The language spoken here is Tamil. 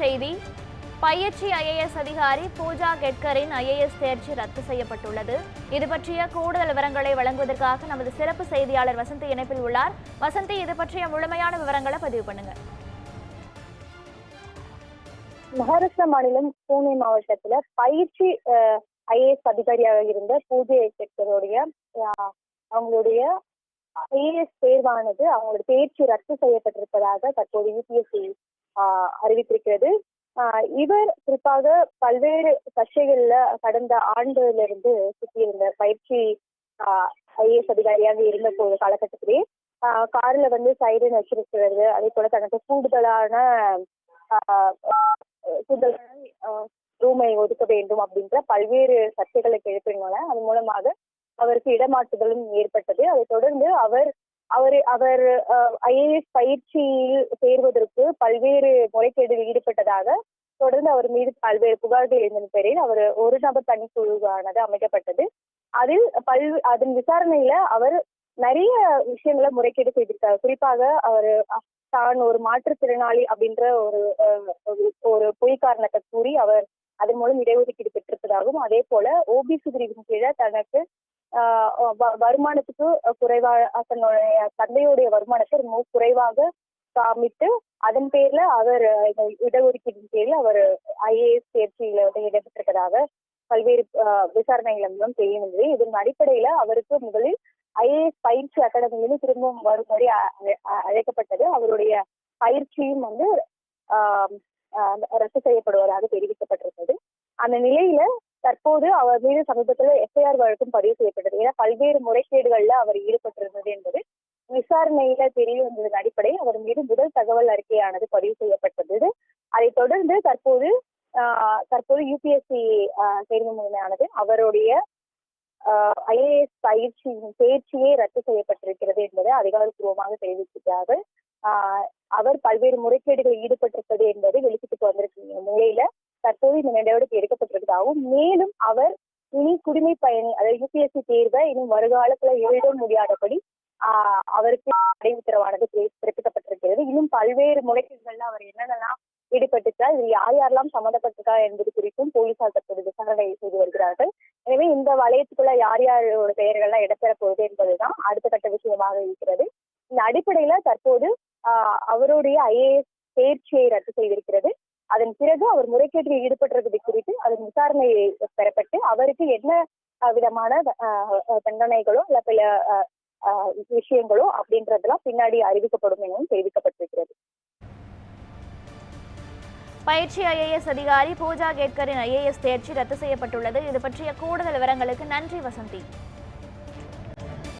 செய்தி. பயிற்சி ஐஏஎஸ் அதிகாரி பூஜா கெட்கரின் ஐஏஎஸ் தேர்ச்சி ரத்து செய்யப்பட்டுள்ளது. இது பற்றிய கூடுதல் விவரங்களை வழங்குவதற்காக நமது சிறப்பு செய்தியாளர் வசந்தி இணைப்பில் உள்ளார். வசந்தி இது பற்றிய முழுமையான விவரங்களை பதிவு பண்ணுங்க. மகாராஷ்டிரா மாநிலம் பூனே மாவட்டத்துல பயிற்சி ஐஏஎஸ் அதிகாரியாக இருந்த பூஜை கெட்கருடைய அவங்களுடைய ஐஏஎஸ் தேர்வானது அவங்களோட தேர்ச்சி ரத்து செய்யப்பட்டிருப்பதாக தற்போது யூபிஎஸ்சி அறிவித்திருக்கிறது. ஆஹ் இவர் குறிப்பாக பல்வேறு சர்ச்சைகள்ல கடந்த ஆண்டுல இருந்து சுற்றியிருந்த பயிற்சி ஐஏஎஸ் அதிகாரியாக இருந்த போது காலகட்டத்திலே ஆஹ் கார்ல வந்து சைரன் வச்சிருக்கிறது. அதே போல தனக்கு கூடுதலான ஆஹ் கூடுதலான ரூமை ஒதுக்க வேண்டும் அப்படின்ற பல்வேறு சர்ச்சைகளை எழுப்பினால அது மூலமாக அவருக்கு இடமாற்றுதலும் ஏற்பட்டது. அதை தொடர்ந்து அவர் அவர் அவர் ஐஏஎஸ் பயிற்சியில் சேர்வதற்கு பல்வேறு முறைகேடுகள் ஈடுபட்டதாக தொடர்ந்து அவர் மீது பல்வேறு புகார்கள் எழுந்த பேரில் அவர் ஒரு நபர் தனிக்குழுவானது அமைக்கப்பட்டது. அதில் பல் அதன் விசாரணையில அவர் நிறைய விஷயங்களை முறைகேடு செய்திருக்காரு. குறிப்பாக அவர் தான் ஒரு மாற்றுத்திறனாளி அப்படின்ற ஒரு ஒரு பொய் காரணத்தை கூறி அவர் அதன் மூலம் இடஒதுக்கீடு பெற்றிருப்பதாகவும் அதே போல ஓபிசி பிரிவின் கீழே தனக்கு வருமானத்துக்கு குறைவா தன்னுடைய தந்தையுடைய வருமானத்தை ரொம்ப குறைவாக காமித்து அதன் பேர்ல அவர் இடஒதுக்கீட்டின் பேர்ல அவர் ஐஏஎஸ் தேர்ச்சியில வந்து இடம்பெற்றிருக்கிறதாக பல்வேறு விசாரணைகள் மூலம் தெரிய வந்தது இதன் அடிப்படையில அவருக்கு முதலில் ஐஏஎஸ் பயிற்சி அகாடமியிலும் திரும்பவும் வரும்படி அழைக்கப்பட்டது. அவருடைய பயிற்சியும் வந்து ரத்து செய்யப்படுவதாக தெரிவிக்கப்பட்டிருந்தது. அந்த நிலையில தற்போது அவர் மீது சமீபத்தில் எஃப்ஐஆர் வழக்கும் பதிவு செய்யப்பட்டது. ஏன்னா பல்வேறு முறைகேடுகள்ல அவர் ஈடுபட்டிருந்தது என்பது விசாரணையில தெரிய வந்ததன் அடிப்படை அவர் மீது முதல் தகவல் அறிக்கையானது பதிவு செய்யப்பட்டது. அதைத் தொடர்ந்து தற்போது தற்போது யூபிஎஸ்சி தேர்வு முழுமையானது அவருடைய ஐஏஎஸ் பயிற்சியின் தேர்ச்சியே ரத்து செய்யப்பட்டிருக்கிறது என்பதை அதிகாரப்பூர்வமாக தெரிவித்திருக்கிறார்கள் அவர் பல்வேறு முறைகேடுகளில் ஈடுபட்டிருப்பது என்பது வெளிச்சத்துக்கு வந்திருக்கிற நிலையில தற்போது இந்த நடவடிக்கை இருப்பதாகவும் மேலும் அவர் இனி குடிமை பயணி அதாவது யூபிஎஸ்சி தேர்வை இன்னும் வருகாலத்துல எழுத முடியாதபடி ஆஹ் அவருக்கு தடை உத்தரவானது பிறப்பிக்கப்பட்டிருக்கிறது. இன்னும் பல்வேறு முறைகேடுகள்ல அவர் என்னென்னலாம் ஈடுபட்டிருக்கார் இதில் யார் யாரெல்லாம் சம்மந்தப்பட்டிருக்கா என்பது குறித்தும் போலீசார் தற்போது விசாரணை செய்து வருகிறார்கள். எனவே இந்த வளையத்துக்குள்ள யார் யாரோட பெயர்கள்லாம் இடம்பெற போகுது என்பதுதான் அடுத்த கட்ட விஷயமாக இருக்கிறது. இந்த அடிப்படையில தற்போது ஆஹ் அவருடைய ஐஏஎஸ் தேர்ச்சியை ரத்து செய்திருக்கிறது. அதன் பிறகு அவர் முறைகேட்டில் ஈடுபட்டிருப்பது குறித்து அதன் விசாரணை பெறப்பட்டு அவருக்கு என்ன விதமான தண்டனைகளோ இல்ல பல விஷயங்களோ அப்படின்றதெல்லாம் பின்னாடி அறிவிக்கப்படும் எனவும் தெரிவிக்கப்பட்டிருக்கிறது. பயிற்சி ஐஏஎஸ் அதிகாரி பூஜா கேட்கரின் ஐஏஎஸ் தேர்ச்சி ரத்து செய்யப்பட்டுள்ளது. இது பற்றிய கூடுதல் விவரங்களுக்கு நன்றி வசந்தி.